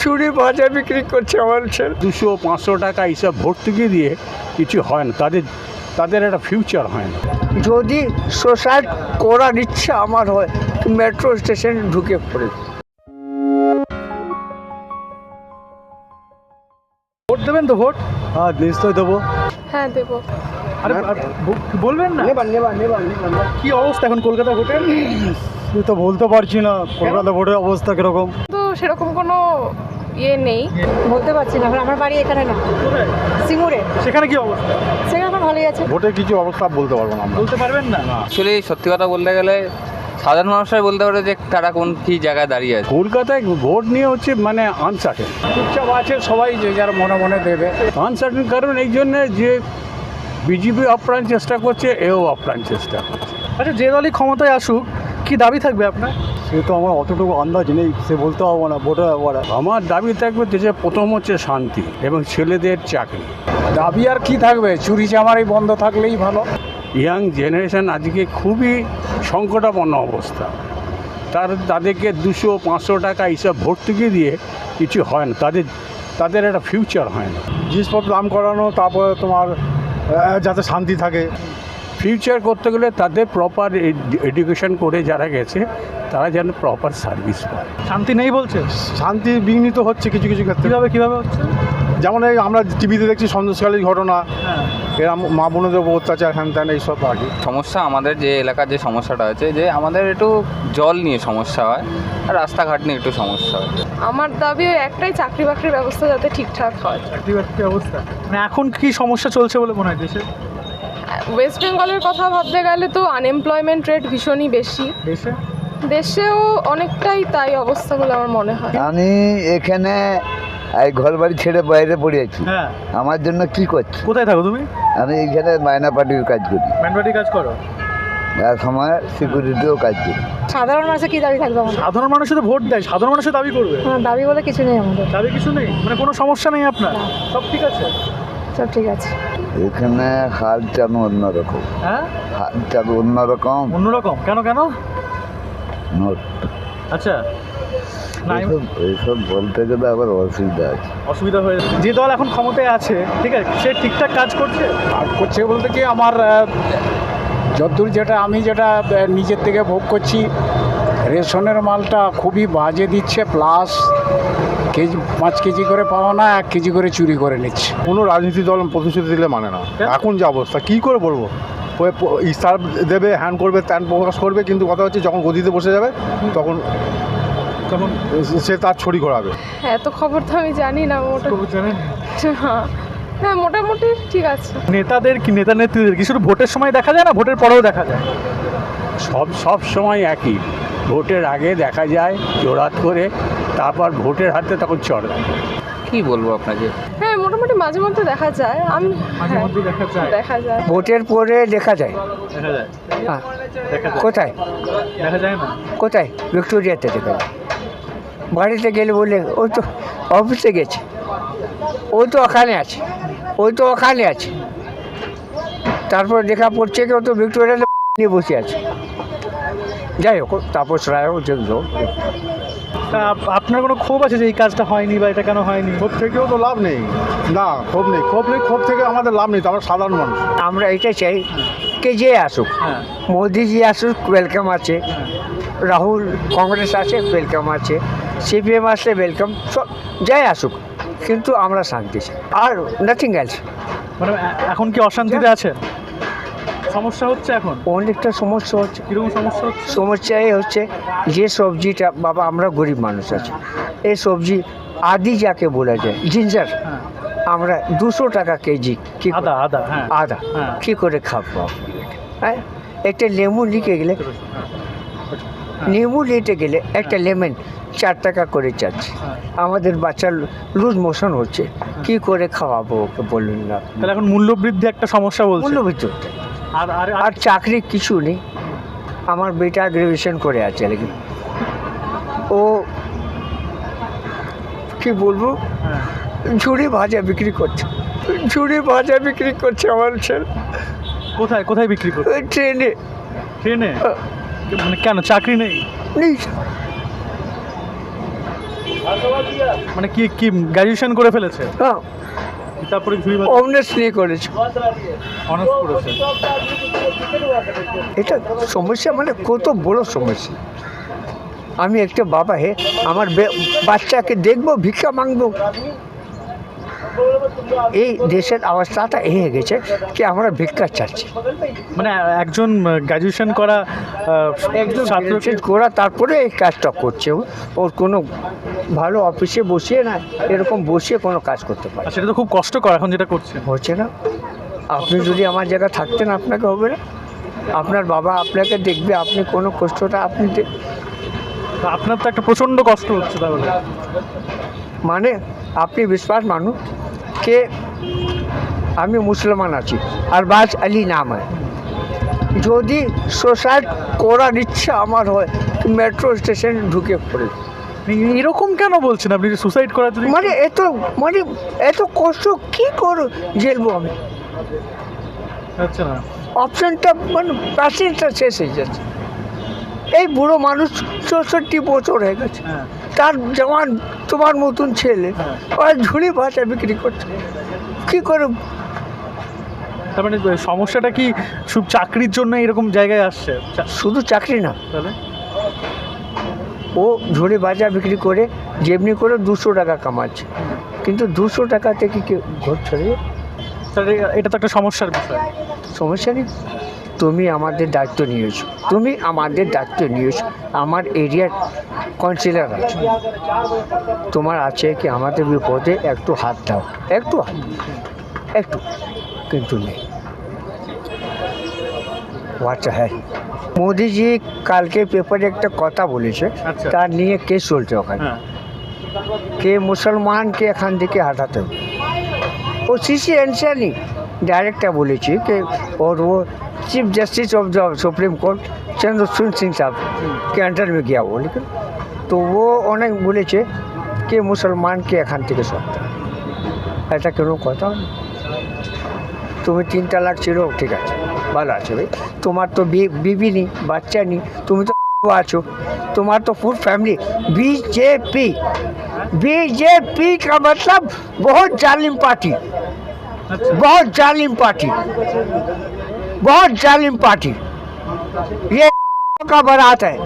ঝুড়ি ভাজা বিক্রি করছে আমার ছেলে। দুশো পাঁচশো টাকা এইসব ভর্তুকি দিয়ে কিছু হয় না। তাদের তাদের একটা ফিউচার হয় না। যদি সুসাইড করার ইচ্ছা আমার হয় মেট্রো স্টেশনে ঢুকে পড়ে। ভোট দেবেন তো ভোট? হ্যাঁ নিশ্চয়ই দেবো। হ্যাঁ দেবো। আরে বলবেন না? নেবার নেবার নেবার কি অবস্থা এখন কলকাতা ভোটের? তুই তো বলতে পারছি না কলকাতা ভোটের অবস্থা কীরকম। সেরকম কোনো ইয়ে নেই। বলতে পারছি না আমার বাড়ি এখানে না? সিঙ্গুরে। সেখানে কি অবস্থা? সেখানে এখন ভালোই আছে। ভোটের কিছু অবস্থা বলতে পারব না বলতে পারবেন না? অ্যাকচুয়ালি সত্যি কথা বলতে গেলে সাধারণ মানুষরাই বলতে পারে যে তারা কোন কী জায়গায় দাঁড়িয়ে আছে। কলকাতায় ভোট নিয়ে হচ্ছে মানে আনসার্টেন চুপচাপ আছে সবাই যে যার মনে মনে দেবে। আনসার্টেন কারণ এই জন্যে যে বিজেপি আপ্রাণ চেষ্টা করছে এও আপ্রাণ চেষ্টা করছে। আচ্ছা যে দলই ক্ষমতায় আসুক কি দাবি থাকবে আপনার? সে তো আমার অতটুকু আন্দাজ নেই সে বলতে পারব না ভোটের ব্যাপারে আমার দাবি থাকবে দেশে প্রথম হচ্ছে শান্তি এবং ছেলেদের চাকরি। দাবি আর কি থাকবে? চুরি চামারি বন্ধ থাকলেই ভালো। ইয়াং জেনারেশন আজকে খুবই সংকটাপন্ন অবস্থা। তার তাদেরকে দুশো পাঁচশো টাকা এইসব ভর্তুকি দিয়ে কিছু হয় না। তাদের তাদের একটা ফিউচার হয় না। জিনিসপত্র দাম করানো তারপরে তোমার যাতে শান্তি থাকে। ফিউচার করতে গেলে তাদের প্রপার এডুকেশন করে যারা গেছে তারা যেন প্রপার সার্ভিস পায়। শান্তি নেই বলছে? শান্তি বিঘ্নিত হচ্ছে কিছু কিছু ক্ষেত্রে। কীভাবে কীভাবে হচ্ছে? যেমন এই আমরা টিভিতে দেখছি সন্দেশকালী ঘটনা হ্যাঁ। এরম মা বোনদের উপর অত্যাচার হ্যান ত্যান এইসব আর কি। সমস্যা আমাদের যে এলাকার যে সমস্যাটা আছে যে আমাদের একটু জল নিয়ে সমস্যা হয় আর রাস্তাঘাট নিয়ে একটু সমস্যা হয়। আমার দাবি ওই একটাই চাকরি বাকরির ব্যবস্থা যাতে ঠিকঠাক হয়। চাকরি বাকরি অবস্থা মানে এখন কি সমস্যা চলছে বলে মনে হয় দেশে? ওয়েস্ট বেঙ্গলের কথা ভাবতে গেলে তো আনএমপ্লয়মেন্ট রেট ভীষণই বেশি। দেশে? দেশেও অনেকটাই তাই অবস্থা বলে আমার মনে হয়। আমি এখানে এই ঘর বাড়ি ছেড়ে বাইরে পড়ে আছি। হ্যাঁ। আমার জন্য কি করছি? কোথায় থাকো তুমি? আমি এইখানে মায়না পার্টির কাজ করি। ম্যানবাটি কাজ করো? আর সময় সিকিউরিটিও কাজ করি। সাধারণ মানুষের কি দাবি থাকবে আমাদের? সাধারণ মানুষের ভোট দেয় সাধারণ মানুষের দাবি করবে। হ্যাঁ, দাবি বলে কিছু নেই আমাদের। দাবি কিছু নেই? মানে কোনো সমস্যা নেই আপনার? সব ঠিক আছে? সব ঠিক আছে। এখানে হাল চাল অন্যরকম। হ্যাঁ? হাল চাল অন্যরকম। অন্যরকম? কেন কেন? নোট। আচ্ছা। এইসব বলতে গেলে আবার অসুবিধা আছে। অসুবিধা হয়ে যে দল এখন ক্ষমতায় আছে ঠিক আছে সে ঠিকঠাক কাজ করছে? আর করছে বলতে কি আমার যতদূর যেটা আমি যেটা নিজের থেকে ভোগ করছি রেশনের মালটা খুবই বাজে দিচ্ছে প্লাস কেজি পাঁচ কেজি করে পাওয়া না এক কেজি করে চুরি করে নিচ্ছে। কোনো রাজনীতি দল প্রতিশ্রুতি দিলে মানে না। এখন যে অবস্থা কী করে বলব? ইস্তার দেবে হ্যান্ড করবে ত্যান প্রকাশ করবে কিন্তু কথা হচ্ছে যখন গদিতে বসে যাবে তখন তখন সে তার ছড়ি ঘোরাবে। হ্যাঁ তো খবর তো আমি জানি না জানেন? হ্যাঁ হ্যাঁ মোটামুটি ঠিক আছে। নেতাদের কি নেতা নেত্রীদের কি শুধু ভোটের সময় দেখা যায় না ভোটের পরেও দেখা যায়? সব সব সময় একই। ভোটের আগে দেখা যায় জোড়াত করে তারপর ভোটের হাতে তখন চড়। কি বলব আপনাকে? হ্যাঁ মোটামুটি মাঝে মধ্যে দেখা যায়। আমি মাঝে হ্যাঁ, দেখা যায়। ভোটের পরে দেখা যায়। হ্যাঁ। কোথায়? দেখা যায় না? কোথায়? ভিক্টোরিয়াতে দেখা যায়। বাড়িতে গেলে বলে ওই তো অফিসে গেছে। ওই তো ওখানে আছে। ওই তো ওখানে আছে। তারপর দেখা পড়ছে কেউ তো ভিক্টোরিয়াতে নিয়ে বসে আছে। যাই হোক তাপস রায়ও দেখল তা আপ- আপনার কোনো ক্ষোভ আছে যে এই কাজটা হয়নি বা এটা কেন হয়নি? ক্ষোভ থেকেও তো লাভ নেই। না ক্ষোভ নেই। ক্ষোভ নেই ক্ষোভ থেকে আমাদের লাভ নেই তো আমরা সাধারণ মানুষ। আমরা এটা চাই কে যে আসুক। হ্যাঁ। মোদিজি আসুক ওয়েলকাম আছে। রাহুল কংগ্রেস আছে ওয়েলকাম আছে। সিপিএম আসলে ওয়েলকাম সব যাই আসুক কিন্তু আমরা শান্তি চাই। আর নাথিং এলস মানে এ- এখন কি অশান্তিতে আছেন? সমস্যা হচ্ছে এখন? অনেকটা সমস্যা হচ্ছে। কীরকম সমস্যা হচ্ছে? সমস্যা এই হচ্ছে যে সবজিটা বাবা আমরা গরিব মানুষ আছি। এই সবজি আদি যাকে বলা যায় জিঞ্জার। হ্যাঁ। আমরা দুশো টাকা কেজি কি আদা আদা হ্যাঁ। আদা। হ্যাঁ। কী করে খাব হ্যাঁ? একটা লেবু লিখে গেলে লেবু নিতে গেলে একটা লেমন চার টাকা করে চাচ্ছে। আমাদের বাচ্চার লুজ মোশন হচ্ছে। কি করে খাওয়াবো ওকে বলুন না তাহলে এখন মূল্যবৃদ্ধি একটা সমস্যা বলছে মূল্যবিদ্যুৎ আর আর আর আর চাকরি কিছু নেই। আমার বেটা গ্রাজুয়েশন করে আছে লেকিন ও কি বলব? হ্যাঁ। ঝুড়ি ভাজা বিক্রি করছে। ঝুড়ি ভাজা বিক্রি করছে আমার ছেলে। কোথায় কোথায় বিক্রি করছে? ট্রেনে। ট্রেনে? মানে কেন চাকরি নেই? নেই। মানে কি কি গ্র্যাজুয়েশন করে ফেলেছে? হ্যাঁ। তারপরে ঝুড়ি অমনেস নিয়ে করেছে অনার্স করেছে এটা সমস্যা মানে কত বড় সমস্যা। আমি একটা বাবা হে আমার বাচ্চাকে দেখব ভিক্ষা মাংবো এই দেশের অবস্থাটা এই হয়ে গেছে কি আমরা ভিক্ষা চাচ্ছি। মানে একজন গ্র্যাজুয়েশন করা একজন করা তারপরে এই কাজটা করছে। ওর কোনো ভালো অফিসে বসিয়ে না এরকম বসিয়ে কোনো কাজ করতে পারে। সেটা তো খুব কষ্টকর এখন যেটা করছে। হচ্ছে না। আপনি যদি আমার জায়গায় থাকতেন আপনাকে হবে না। আপনার বাবা আপনাকে দেখবে আপনি কোনো কষ্টটা আপনি আপনার তো একটা প্রচণ্ড কষ্ট হচ্ছে তাহলে। মানে আপনি বিশ্বাস মানুষ। কে? আমি মুসলমান আছি। আর বাজ আলী নাম হয়। যদি সুসাইড করার ইচ্ছা আমার হয় মেট্রো স্টেশন ঢুকে পড়ে। এরকম কেন বলছেন আপনি? সুসাইড করার যদি মানে এত মানে এত কষ্ট কি করে ঝেলবো আমি? হচ্ছে না অপশনটা মানে প্যাসেজটা শেষ হয়ে যাচ্ছে। এই বুড়ো মানুষ চৌষট্টি বছর হয়ে গেছে। হ্যাঁ। তার জওয়ান তোমার মতন ছেলে। ওরা ঝুড়ি ভাষা বিক্রি করছে। কী করে? তার মানে সমস্যাটা কি শুধু চাকরির জন্য এরকম জায়গায় আসছে? শুধু চাকরি না। ও ঝুড়ি ভাজা বিক্রি করে যেমনি করে দুশো টাকা কামাচ্ছে। কিন্তু দুশো টাকা থেকে কি ঘর ছেড়ে যায়? তাহলে এটা তো একটা সমস্যার বিষয়। সমস্যা নেই তুমি আমাদের দায়িত্ব নিয়েছো। তুমি আমাদের দায়িত্ব নিয়েছো। আমার এরিয়ার কাউন্সিলর আছো। তোমার আছে কি আমাদের বিপদে একটু হাত দাও। একটু হাত একটু। কিন্তু নেই। আচ্ছা হ্যাঁ। মোদিজি কালকে পেপারে একটা কথা বলেছে। আচ্ছা। তার নিয়ে কে চলছে ওখানে। হ্যাঁ। কে মুসলমানকে এখান থেকে হাঁটাতে হবে? ও সিসি এনসানি नहीं डायरेक्ट বলেছি कि और वो chief justice of the supreme court चंद्रशून Singh साहब के अंडर में गया वो लेकिन तो वो অনেক বলেছে কে মুসলমানকে এখান থেকে সরতে হবে। এটা কোনো কথা না। তুমি তিন তালাক ছিল ঠিক আছে ভালো আছে ভাই তোমার তো বি- বিবি নেই বাচ্চা নেই তুমি তো আছো তোমার তো ফুল फैमिली बीजेपी बीजेपी का मतलब बहुत जालिम पार्टी बहुत जालिम पार्टी, बहुत जालिम पार्टी। ये का बारात है।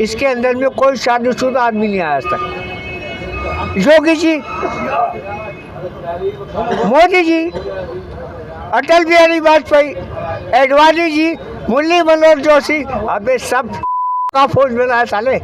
इसके अंदर में कोई शादीशुदा आदमी नहीं आया तक। योगी जी, मोदी जी, अटल बिहारी वाजपेयी, एडवाणी जी, मुरली मनोहर जोशी, अबे सब का फौज बनाया साले।